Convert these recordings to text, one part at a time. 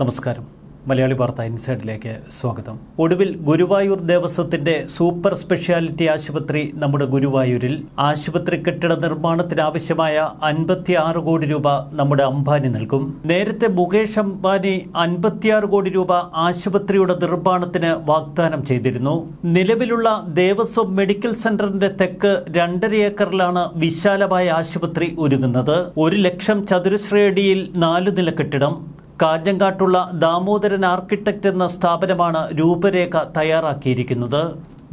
നമസ്കാരം. മലയാളി വാർത്ത ഇൻസൈഡിലേക്ക് സ്വാഗതം. ഒടുവിൽ ഗുരുവായൂർ ദേവസ്വത്തിന്റെ സൂപ്പർ സ്പെഷ്യാലിറ്റി ആശുപത്രി നമ്മുടെ ഗുരുവായൂരിൽ. ആശുപത്രി കെട്ടിട നിർമ്മാണത്തിനാവശ്യമായ അൻപത്തിയാറ് കോടി രൂപ നമ്മുടെ അംബാനി നൽകും. നേരത്തെ മുകേഷ് അംബാനി അൻപത്തിയാറ് കോടി രൂപ ആശുപത്രിയുടെ നിർമ്മാണത്തിന് വാഗ്ദാനം ചെയ്തിരുന്നു. നിലവിലുള്ള ദേവസ്വം മെഡിക്കൽ സെന്ററിന്റെ തെക്ക് രണ്ടര ഏക്കറിലാണ് വിശാലമായ ആശുപത്രി ഒരുങ്ങുന്നത്. ഒരു ലക്ഷം ചതുരശ്രയടിയിൽ നാലു നില കെട്ടിടം കാഞ്ഞങ്കാട്ടുള്ള ദാമോദരൻ ആർക്കിടെക്ട് എന്ന സ്ഥാപനമാണ് രൂപരേഖ തയ്യാറാക്കിയിരിക്കുന്നത്.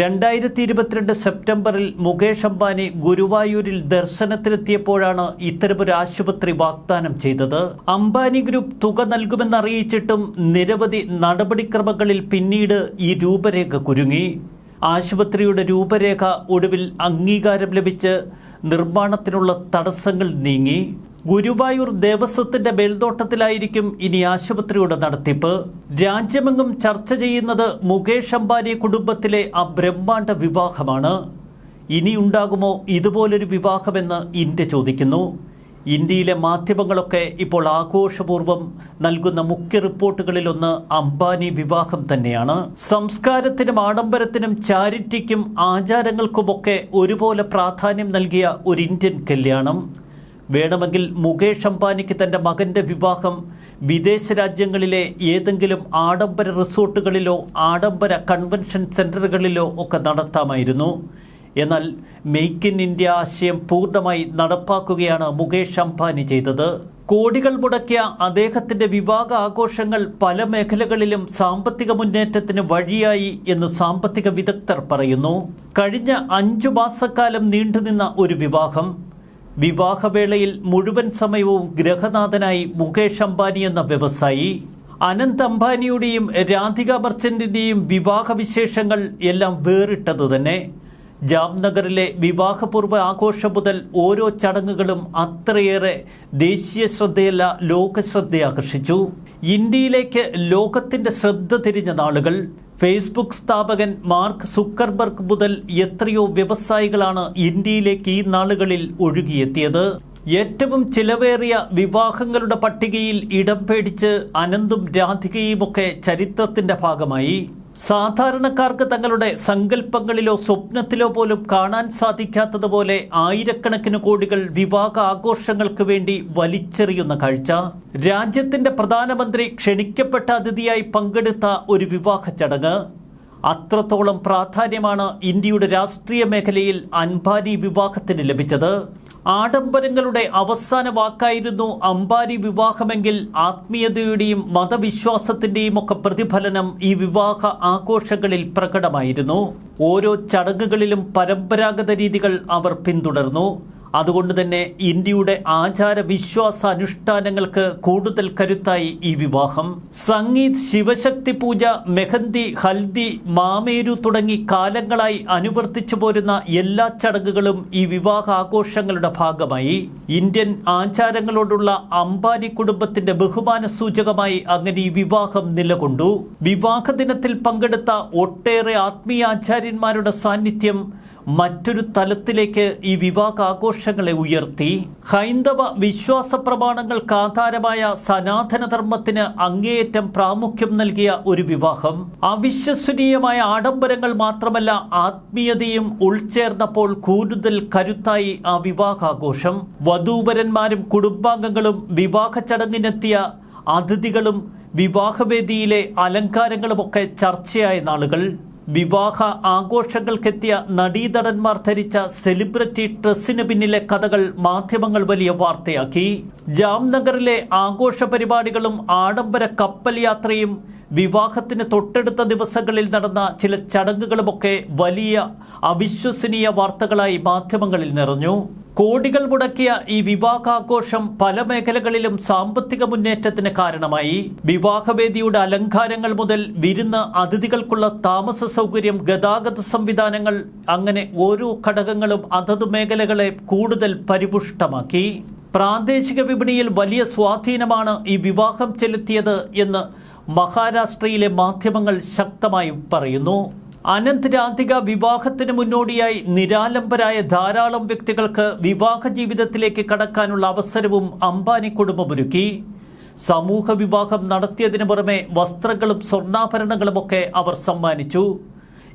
രണ്ടായിരത്തി ഇരുപത്തിരണ്ട് സെപ്റ്റംബറിൽ മുകേഷ് അംബാനി ഗുരുവായൂരിൽ ദർശനത്തിനെത്തിയപ്പോഴാണ് ഇത്തരമൊരു ആശുപത്രി വാഗ്ദാനം ചെയ്തത്. അംബാനി ഗ്രൂപ്പ് തുക നൽകുമെന്നറിയിച്ചിട്ടും നിരവധി നടപടിക്രമങ്ങളിൽ പിന്നീട് ഈ രൂപരേഖ കുരുങ്ങി. ആശുപത്രിയുടെ രൂപരേഖ ഒടുവിൽ അംഗീകാരം ലഭിച്ച് നിർമ്മാണത്തിനുള്ള തടസ്സങ്ങൾ നീങ്ങി. ഗുരുവായൂർ ദേവസ്വത്തിന്റെ മേൽനോട്ടത്തിലായിരിക്കും ഇനി ആശുപത്രിയുടെ നടത്തിപ്പ്. രാജ്യമെങ്ങും ചർച്ച ചെയ്യുന്നത് മുകേഷ് അംബാനി കുടുംബത്തിലെ ആ ബ്രഹ്മാണ്ഡ വിവാഹമാണ്. ഇനിയുണ്ടാകുമോ ഇതുപോലൊരു വിവാഹമെന്ന് ഇന്ത്യ ചോദിക്കുന്നു. ഇന്ത്യയിലെ മാധ്യമങ്ങളൊക്കെ ഇപ്പോൾ ആഘോഷപൂർവം നൽകുന്ന മുഖ്യ റിപ്പോർട്ടുകളിലൊന്ന് അംബാനി വിവാഹം തന്നെയാണ്. സംസ്കാരത്തിനും ആഡംബരത്തിനും ചാരിറ്റിക്കും ആചാരങ്ങൾക്കുമൊക്കെ ഒരുപോലെ പ്രാധാന്യം നൽകിയ ഒരു ഇന്ത്യൻ കല്യാണം. വേണമെങ്കിൽ മുകേഷ് അംബാനിക്ക് തന്റെ മകന്റെ വിവാഹം വിദേശ രാജ്യങ്ങളിലെ ഏതെങ്കിലും ആഡംബര റിസോർട്ടുകളിലോ ആഡംബര കൺവെൻഷൻ സെന്ററുകളിലോ ഒക്കെ നടത്താമായിരുന്നു. എന്നാൽ മെയ്ക്ക് ഇൻ ഇന്ത്യ ആശയം പൂർണമായി നടപ്പാക്കുകയാണ് മുകേഷ് അംബാനി ചെയ്തത്. കോടികൾ മുടക്കിയ അദ്ദേഹത്തിന്റെ വിവാഹ ആഘോഷങ്ങൾ പല മേഖലകളിലും സാമ്പത്തിക മുന്നേറ്റത്തിന് വഴിയായി എന്ന് സാമ്പത്തിക വിദഗ്ധർ പറയുന്നു. കഴിഞ്ഞ അഞ്ചു മാസക്കാലം നീണ്ടുനിന്ന ഒരു വിവാഹം വിവാഹവേളയിൽ മുഴുവൻ സമയവും ഗ്രഹനാഥനായി മുകേഷ് അംബാനി എന്ന വ്യവസായി. അനന്ത് അംബാനിയുടെയും രാധിക മർച്ചന്റിന്റെയും വിവാഹ വിശേഷങ്ങൾ എല്ലാം വേറിട്ടത് തന്നെ. ജാംനഗറിലെ വിവാഹപൂർവ ആഘോഷം മുതൽ ഓരോ ചടങ്ങുകളും അത്രയേറെ ദേശീയ ശ്രദ്ധയല്ല ലോക ശ്രദ്ധ ആകർഷിച്ചു ഇന്ത്യയിലേക്ക് ലോകത്തിന്റെ ശ്രദ്ധ തിരിഞ്ഞ നാളുകൾ. ഫേസ്ബുക്ക് സ്ഥാപകൻ മാർക്ക് സുക്കർബർഗ് മുതൽ എത്രയോ വ്യവസായികളാണ് ഇന്ത്യയിലേക്ക് ഈ നാളുകളിൽ ഒഴുകിയെത്തിയത്. ഏറ്റവും ചിലവേറിയ വിവാഹങ്ങളുടെ പട്ടികയിൽ ഇടം പേടിച്ച് അനന്തും രാധികയുമൊക്കെ ചരിത്രത്തിന്റെ ഭാഗമായി. സാധാരണക്കാർക്ക് തങ്ങളുടെ സങ്കല്പങ്ങളിലോ സ്വപ്നത്തിലോ പോലും കാണാൻ സാധിക്കാത്തതുപോലെ ആയിരക്കണക്കിന് കോടികൾ വിവാഹ ആഘോഷങ്ങൾക്ക് വേണ്ടി വലിച്ചെറിയുന്ന കാഴ്ച. രാജ്യത്തിന്റെ പ്രധാനമന്ത്രി ക്ഷണിക്കപ്പെട്ട അതിഥിയായി പങ്കെടുത്ത ഒരു വിവാഹ ചടങ്ങ്. അത്രത്തോളം പ്രാധാന്യമാണ് ഇന്ത്യയുടെ രാഷ്ട്രീയ മേഖലയിൽ അൻബാനി വിവാഹത്തിന് ലഭിച്ചത്. ആഡംബരങ്ങളുടെ അവസാന വാക്കായിരുന്നു അമ്പാരി വിവാഹമെങ്കിൽ ആത്മീയതയുടെയും മതവിശ്വാസത്തിന്റെയും ഒക്കെ പ്രതിഫലനം ഈ വിവാഹ ആഘോഷങ്ങളിൽ പ്രകടമായിരുന്നു. ഓരോ ചടങ്ങുകളിലും പരമ്പരാഗത രീതികൾ അവർ പിന്തുടർന്നു. അതുകൊണ്ട് തന്നെ ഇന്ത്യയുടെ ആചാര വിശ്വാസ അനുഷ്ഠാനങ്ങൾക്ക് കൂടുതൽ കരുത്തായി ഈ വിവാഹം. സംഗീത് ശിവശക്തി പൂജ മെഹന്തി ഹൽദി മാമേരു തുടങ്ങി കാലങ്ങളായി അനുവർത്തിച്ചു പോരുന്ന എല്ലാ ചടങ്ങുകളും ഈ വിവാഹ ആഘോഷങ്ങളുടെ ഭാഗമായി. ഇന്ത്യൻ ആചാരങ്ങളോടുള്ള അംബാനി കുടുംബത്തിന്റെ ബഹുമാന സൂചകമായി അങ്ങനെ ഈ വിവാഹം നിലകൊണ്ടു. വിവാഹ ദിനത്തിൽ പങ്കെടുത്ത ഒട്ടേറെ ആത്മീയാചാര്യന്മാരുടെ സാന്നിധ്യം മറ്റൊരു തലത്തിലേക്ക് ഈ വിവാഹ ആഘോഷങ്ങളെ ഉയർത്തി. ഹൈന്ദവ വിശ്വാസ പ്രമാണങ്ങൾക്ക് ആധാരമായ സനാതനധർമ്മത്തിന് അങ്ങേയറ്റം പ്രാമുഖ്യം നൽകിയ ഒരു വിവാഹം. അവിശ്വസനീയമായ ആഡംബരങ്ങൾ മാത്രമല്ല ആത്മീയതയും ഉൾച്ചേർന്നപ്പോൾ കൂടുതൽ കരുത്തായി ആ വിവാഹാഘോഷം. വധൂവരന്മാരും കുടുംബാംഗങ്ങളും വിവാഹ ചടങ്ങിനെത്തിയ അതിഥികളും വിവാഹവേദിയിലെ അലങ്കാരങ്ങളുമൊക്കെ ചർച്ചയായ നാളുകൾ. വിവാഹ ആഘോഷങ്ങൾക്കെത്തിയ നടീതടന്മാർ ധരിച്ച സെലിബ്രിറ്റി ഡ്രസ്സിന് പിന്നിലെ കഥകൾ മാധ്യമങ്ങൾ വലിയ വാർത്തയാക്കി. ജാംനഗറിലെ ആഘോഷ പരിപാടികളും ആഡംബര കപ്പൽ യാത്രയും വിവാഹത്തിന് തൊട്ടടുത്ത ദിവസങ്ങളിൽ നടന്ന ചില ചടങ്ങുകളുമൊക്കെ വലിയ അവിശ്വസനീയ വാർത്തകളായി മാധ്യമങ്ങളിൽ നിറഞ്ഞു. കോടികൾ മുടക്കിയ ഈ വിവാഹാഘോഷം പല മേഖലകളിലും സാമ്പത്തിക മുന്നേറ്റത്തിന് കാരണമായി. വിവാഹവേദിയുടെ അലങ്കാരങ്ങൾ മുതൽ വിരുന്ന അതിഥികൾക്കുള്ള താമസ സൗകര്യം ഗതാഗത സംവിധാനങ്ങൾ അങ്ങനെ ഓരോ ഘടകങ്ങളും അതത് മേഖലകളെ കൂടുതൽ പരിപുഷ്ടമാക്കി. പ്രാദേശിക വിപണിയിൽ വലിയ സ്വാധീനമാണ് ഈ വിവാഹം ചെലുത്തിയത് എന്ന് മഹാരാഷ്ട്രയിലെ മാധ്യമങ്ങൾ ശക്തമായി പറയുന്നു. അനന്ത് വിവാഹത്തിന് മുന്നോടിയായി നിരാലംബരായ ധാരാളം വ്യക്തികൾക്ക് വിവാഹ ജീവിതത്തിലേക്ക് കടക്കാനുള്ള അവസരവും അംബാനി കുടുംബമൊരുക്കി. സമൂഹ വിവാഹം നടത്തിയതിനു പുറമെ വസ്ത്രങ്ങളും സ്വർണാഭരണങ്ങളുമൊക്കെ അവർ സമ്മാനിച്ചു.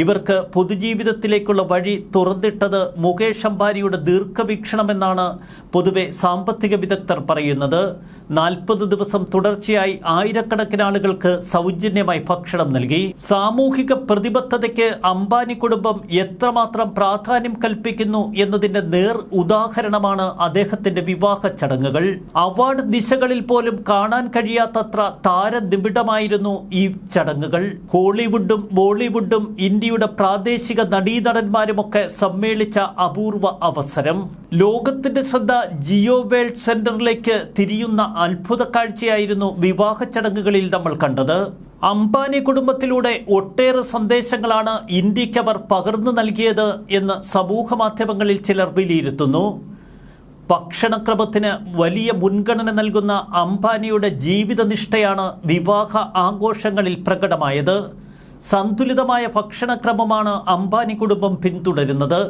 ഇവർക്ക് പൊതുജീവിതത്തിലേക്കുള്ള വഴി തുറന്നിട്ടത് മുകേഷ് അംബാനിയുടെ ദീർഘവീക്ഷണമെന്നാണ് പൊതുവെ സാമ്പത്തിക വിദഗ്ധർ പറയുന്നത്. നാൽപ്പത് ദിവസം തുടർച്ചയായി ആയിരക്കണക്കിന് ആളുകൾക്ക് സൗജന്യമായി ഭക്ഷണം നൽകി. സാമൂഹിക പ്രതിബദ്ധതയ്ക്ക് അംബാനി കുടുംബം എത്രമാത്രം പ്രാധാന്യം കൽപ്പിക്കുന്നു എന്നതിന്റെ നേർ ഉദാഹരണമാണ് അദ്ദേഹത്തിന്റെ വിവാഹ ചടങ്ങുകൾ. അവാർഡ് ദിശകളിൽ പോലും കാണാൻ കഴിയാത്തത്ര താരനിബിഡമായിരുന്നു ഈ ചടങ്ങുകൾ. ഹോളിവുഡും ബോളിവുഡും ഇന്ത്യയുടെ പ്രാദേശിക നടീനടന്മാരുമൊക്കെ സമ്മേളിച്ച അപൂർവ അവസരം. ലോകത്തിന്റെ ശ്രദ്ധ ജിയോ വേൾഡ് സെന്ററിലേക്ക് തിരിയുന്ന അത്ഭുത കാഴ്ചയായിരുന്നു വിവാഹ ചടങ്ങുകളിൽ നമ്മൾ കണ്ടത്. അംബാനി കുടുംബത്തിലൂടെ ഒട്ടേറെ സന്ദേശങ്ങളാണ് ഇന്ത്യയ്ക്ക് അവർ പകർന്നു നൽകിയത് എന്ന് സമൂഹ മാധ്യമങ്ങളിൽ ചിലർ വിലയിരുത്തുന്നു. ഭക്ഷണക്രമത്തിന് വലിയ മുൻഗണന നൽകുന്ന അംബാനിയുടെ ജീവിതനിഷ്ഠയാണ് വിവാഹ ആഘോഷങ്ങളിൽ പ്രകടമായത്. സന്തുലിതമായ ഭക്ഷണക്രമമാണ് അംബാനി കുടുംബം പിന്തുടരുന്നത്.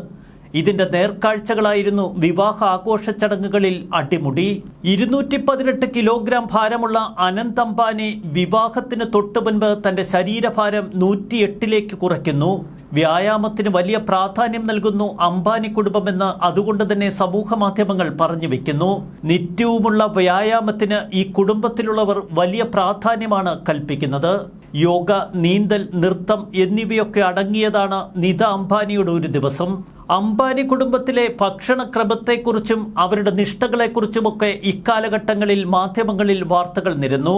ഇതിന്റെ നേർക്കാഴ്ചകളായിരുന്നു വിവാഹ ആഘോഷ ചടങ്ങുകളിൽ അടിമുടി. ഇരുന്നൂറ്റി പതിനെട്ട് കിലോഗ്രാം ഭാരമുള്ള അനന്ത് അംബാനി വിവാഹത്തിന് തൊട്ടു മുൻപ് തന്റെ ശരീരഭാരം നൂറ്റിയെട്ടിലേക്ക് കുറയ്ക്കുന്നു. വ്യായാമത്തിന് വലിയ പ്രാധാന്യം നൽകുന്നു അംബാനി കുടുംബമെന്ന് അതുകൊണ്ട് തന്നെ സമൂഹ മാധ്യമങ്ങൾ പറഞ്ഞു വെക്കുന്നു. നിത്യവുമുള്ള വ്യായാമത്തിന് ഈ കുടുംബത്തിലുള്ളവർ വലിയ പ്രാധാന്യമാണ് കൽപ്പിക്കുന്നത്. യോഗ നീന്തൽ നൃത്തം എന്നിവയൊക്കെ അടങ്ങിയതാണ് നിത അംബാനിയുടെ ഒരു ദിവസം. അംബാനി കുടുംബത്തിലെ ഭക്ഷണക്രമത്തെക്കുറിച്ചും അവരുടെ നിഷ്ഠകളെക്കുറിച്ചുമൊക്കെ ഇക്കാലഘട്ടങ്ങളിൽ മാധ്യമങ്ങളിൽ വാർത്തകൾ നിരുന്നു.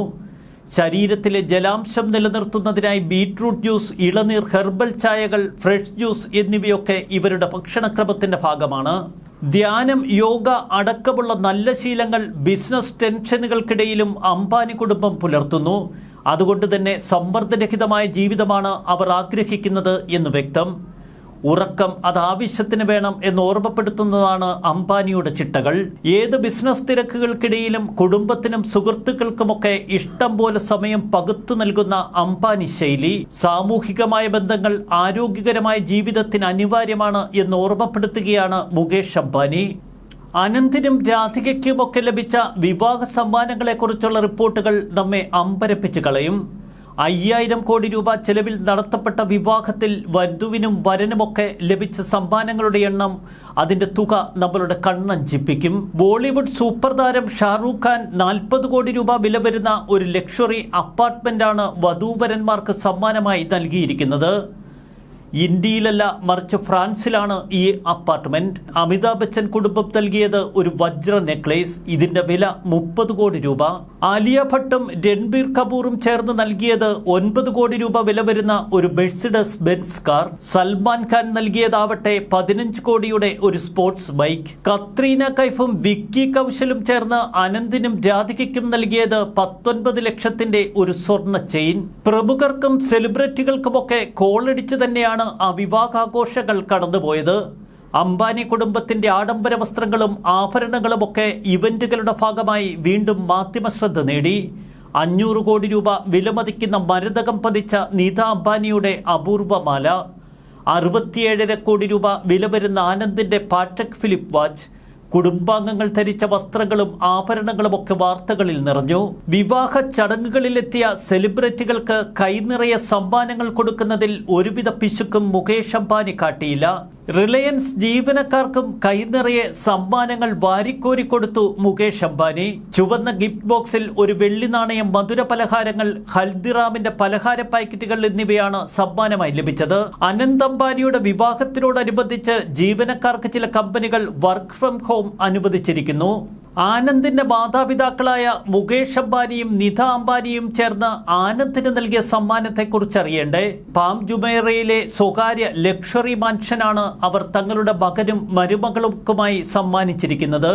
ശരീരത്തിലെ ജലാംശം നിലനിർത്തുന്നതിനായി ബീറ്റ്റൂട്ട് ജ്യൂസ് ഇളനീർ ഹെർബൽ ചായകൾ ഫ്രഷ് ജ്യൂസ് എന്നിവയൊക്കെ ഇവരുടെ ഭക്ഷണക്രമത്തിന്റെ ഭാഗമാണ്. ധ്യാനം യോഗ അടക്കമുള്ള നല്ല ശീലങ്ങൾ ബിസിനസ് ടെൻഷനുകൾക്കിടയിലും അംബാനി കുടുംബം പുലർത്തുന്നു. അതുകൊണ്ട് തന്നെ സമ്മർദ്ദരഹിതമായ ജീവിതമാണ് അവർ ആഗ്രഹിക്കുന്നത് എന്ന് വ്യക്തം. ഉറക്കം അത് ആവശ്യത്തിന് വേണം എന്ന് ഓർമ്മപ്പെടുത്തുന്നതാണ് അംബാനിയുടെ ചിട്ടകൾ. ഏത് ബിസിനസ് തിരക്കുകൾക്കിടയിലും കുടുംബത്തിനും സുഹൃത്തുക്കൾക്കുമൊക്കെ ഇഷ്ടം പോലെ സമയം പകുത്തു നൽകുന്ന അംബാനി ശൈലി സാമൂഹികമായ ബന്ധങ്ങൾ ആരോഗ്യകരമായ ജീവിതത്തിന് അനിവാര്യമാണ് എന്ന് ഓർമ്മപ്പെടുത്തുകയാണ് മുകേഷ് അംബാനി. അനന്തിനും രാധികയ്ക്കുമൊക്കെ ലഭിച്ച വിവാഹ സമ്മാനങ്ങളെക്കുറിച്ചുള്ള റിപ്പോർട്ടുകൾ നമ്മെ അമ്പരപ്പിച്ചു കളയും. അയ്യായിരം കോടി രൂപ ചെലവിൽ നടത്തപ്പെട്ട വിവാഹത്തിൽ വധുവിനും വരനുമൊക്കെ ലഭിച്ച സമ്മാനങ്ങളുടെ എണ്ണം അതിന്റെ തുക നമ്മളുടെ കണ്ണഞ്ചിപ്പിക്കും. ബോളിവുഡ് സൂപ്പർ താരം ഷാറൂഖ് ഖാൻ നാൽപ്പത് കോടി രൂപ വില വരുന്ന ഒരു ലക്ഷറി അപ്പാർട്ട്മെന്റാണ് വധൂവരന്മാർക്ക് സമ്മാനമായി നൽകിയിരിക്കുന്നത്. ഇന്ത്യയിലല്ല മറിച്ച് ഫ്രാൻസിലാണ് ഈ അപ്പാർട്ട്മെന്റ്. അമിതാഭ് ബച്ചൻ കുടുംബം നൽകിയത് ഒരു വജ്ര നെക്ലേസ്. ഇതിന്റെ വില മുപ്പത് കോടി രൂപ. ആലിയ ഭട്ടും രൺബീർ കപൂറും ചേർന്ന് നൽകിയത് ഒൻപത് കോടി രൂപ വില വരുന്ന ഒരു Mercedes Benz car. Salman Khan നൽകിയതാവട്ടെ പതിനഞ്ച് കോടിയുടെ ഒരു സ്പോർട്സ് ബൈക്ക്. കത്രീന കൈഫും വിക്കി കൗശലും ചേർന്ന് അനന്തിനും രാധികയ്ക്കും നൽകിയത് പത്തൊൻപത് ലക്ഷത്തിന്റെ ഒരു സ്വർണ ചെയിൻ. പ്രമുഖർക്കും സെലിബ്രിറ്റികൾക്കുമൊക്കെ കോളടിച്ച് തന്നെയാണ് ആ വിവാഹാഘോഷങ്ങൾ കടന്നുപോയത്. അംബാനി കുടുംബത്തിന്റെ ആഡംബര വസ്ത്രങ്ങളും ആഭരണങ്ങളുമൊക്കെ ഇവന്റുകളുടെ ഭാഗമായി വീണ്ടും മാധ്യമശ്രദ്ധ നേടി. അഞ്ഞൂറ് കോടി രൂപ വിലമതിക്കുന്ന മരതകം പതിച്ച നീത അംബാനിയുടെ അപൂർവമാല. അറുപത്തിയേഴര കോടി രൂപ വില വരുന്ന ആനന്ദിന്റെ പാട്രക് ഫിലിപ്പ് വാച്ച്. കുടുംബാംഗങ്ങൾ ധരിച്ച വസ്ത്രങ്ങളും ആഭരണങ്ങളും ഒക്കെ വാർത്തകളിൽ നിറഞ്ഞു. വിവാഹ ചടങ്ങുകളിലെത്തിയ സെലിബ്രിറ്റികൾക്ക് കൈനിറയ സമ്മാനങ്ങൾ കൊടുക്കുന്നതിൽ ഒരുവിധ പിശുക്കും മുകേഷ് അംബാനി കാട്ടിയില്ല. റിലയൻസ് ജീവനക്കാർക്കും കൈനിറയെ സമ്മാനങ്ങൾ വാരിക്കോരി കൊടുത്തു മുകേഷ് അംബാനി. ചുവന്ന ഗിഫ്റ്റ് ബോക്സിൽ ഒരു വെള്ളി നാണയം മധുര പലഹാരങ്ങൾ ഹൽദിറാമിന്റെ പലഹാര പാക്കറ്റുകൾ എന്നിവയാണ് സമ്മാനമായി ലഭിച്ചത്. അനന്ത് അംബാനിയുടെ വിവാഹത്തിനോടനുബന്ധിച്ച് ജീവനക്കാർക്ക് ചില കമ്പനികൾ വർക്ക് ഫ്രം ഹോം അനുവദിച്ചിരിക്കുന്നു. ആനന്ദിന്റെ മാതാപിതാക്കളായ മുകേഷ് അംബാനിയും നിധ അംബാനിയും ചേർന്ന് ആനന്ദിന് നൽകിയ സമ്മാനത്തെക്കുറിച്ച് അറിയണ്ടേ പാം ജുമേറയിലെ സ്വകാര്യ ലക്ഷറി മാൻഷനാണ് അവർ തങ്ങളുടെ മകനും മരുമകൾക്കുമായി സമ്മാനിച്ചിരിക്കുന്നത്.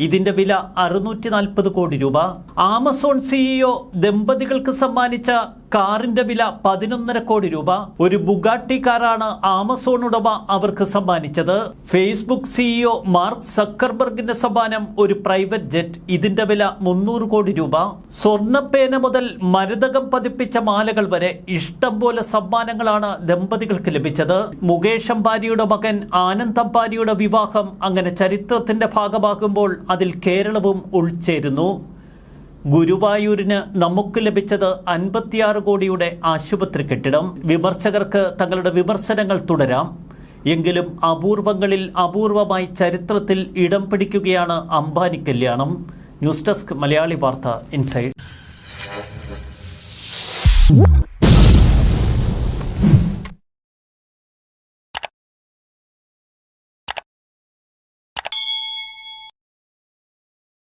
ഇതിന്റെ വില അറുന്നൂറ്റി നാൽപ്പത് കോടി രൂപ. ആമസോൺ സിഇഒ ദമ്പതികൾക്ക് സമ്മാനിച്ച കാറിന്റെ വില പതിനൊന്നര കോടി രൂപ. ഒരു ബുഗാട്ടി കാറാണ് ആമസോൺ ഉടമ അവർക്ക് സമ്മാനിച്ചത്. ഫേസ്ബുക്ക് സിഇഒ മാർക്ക് സക്കർബർഗിന്റെ സമ്മാനം ഒരു പ്രൈവറ്റ് ജെറ്റ്. ഇതിന്റെ വില മുന്നൂറ് കോടി രൂപ. സ്വർണപ്പേന മുതൽ മരതകം പതിപ്പിച്ച മാലകൾ വരെ ഇഷ്ടം പോലെ സമ്മാനങ്ങളാണ് ദമ്പതികൾക്ക് ലഭിച്ചത്. മുകേഷ് അംബാനിയുടെ മകൻ ആനന്ദ് അംബാനിയുടെ വിവാഹം അങ്ങനെ ചരിത്രത്തിന്റെ ഭാഗമാകുമ്പോൾ അതിൽ കേരളവും ഉൾച്ചേരുന്നു. ഗുരുവായൂരിന് നമുക്ക് ലഭിച്ചത് അൻപത്തിയാറ് കോടിയുടെ ആശുപത്രി കെട്ടിടം. വിമർശകർക്ക് തങ്ങളുടെ വിമർശനങ്ങൾ തുടരാം. എങ്കിലും അപൂർവങ്ങളിൽ അപൂർവമായി ചരിത്രത്തിൽ ഇടം പിടിക്കുകയാണ് അംബാനി കല്യാണം. ന്യൂസ് ഡെസ്ക് മലയാളി വാർത്ത ഇൻസൈഡ്.